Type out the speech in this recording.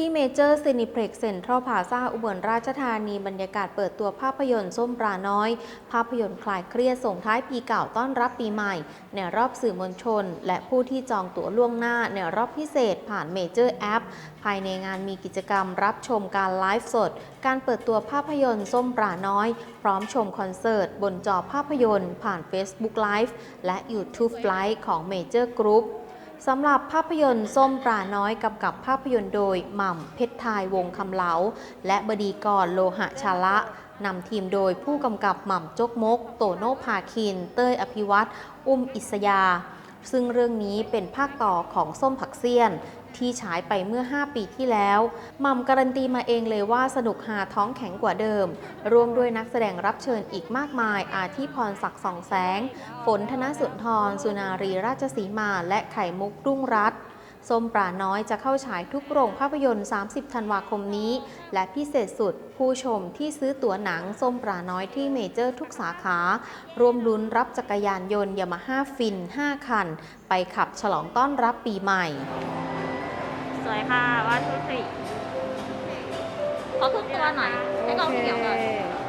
ที่เมเจอร์ซีนิเพล็กเซ็นทรัลพาซาอุบลราชธานีบรรยากาศเปิดตัวภาพยนตร์ส้มปลาน้อย ภาพยนตร์คลายเครียดส่งท้ายปีเก่าต้อนรับปีใหม่ ในรอบสื่อมวลชน และผู้ที่จองตั๋วล่วงหน้าในรอบพิเศษผ่านเมเจอร์แอปภายในงานมีกิจกรรมรับชมการไลฟ์สด การเปิดตัวภาพยนตร์ส้มปลาน้อย พร้อมชมคอนเสิร์ต บนจอภาพยนตร์ ผ่าน Facebook Live และ YouTube Live ของ Major Group สำหรับภาพยนตร์ส้มปลาน้อยกำกับภาพยนตร์โดยหม่ำเพชรทายวงคำเหลา และบดีกรโลหะชาละนำทีมโดยผู้กำกับหม่ำจกมก โตโนภาคิน เต้ยอภิวัตรอุ้มอิสยา ซึ่งเรื่องนี้เป็นภาคต่อของส้มผักเซียน ที่ฉายไปเมื่อ 5 ปีที่แล้วม่มการันตีมาเองเลยว่าสนุกหาท้องแข็งกว่าเดิม ร่วมด้วยนักแสดงรับเชิญอีกมากมาย อาทิพรศักดิ์สองแสง ฝนธนสุนทร สุนารีราชสีมา และไข่มุกรุ่งรัตน์ ส้มปลาน้อยจะเข้าฉายทุกโรงภาพยนตร์ 30 ธันวาคมนี้ และพิเศษสุดผู้ชมที่ซื้อตั๋วหนังส้มปลาน้อยที่เมเจอร์ทุกสาขา รวมลุ้นรับจักรยานยนต์ยามาฮ่าฟิน 5 คัน ไปขับฉลองต้อนรับปีใหม่ สวยค่ะวันทุกสี่ขอทุกตัวหน่อยให้กองเขียวก่อนโอเค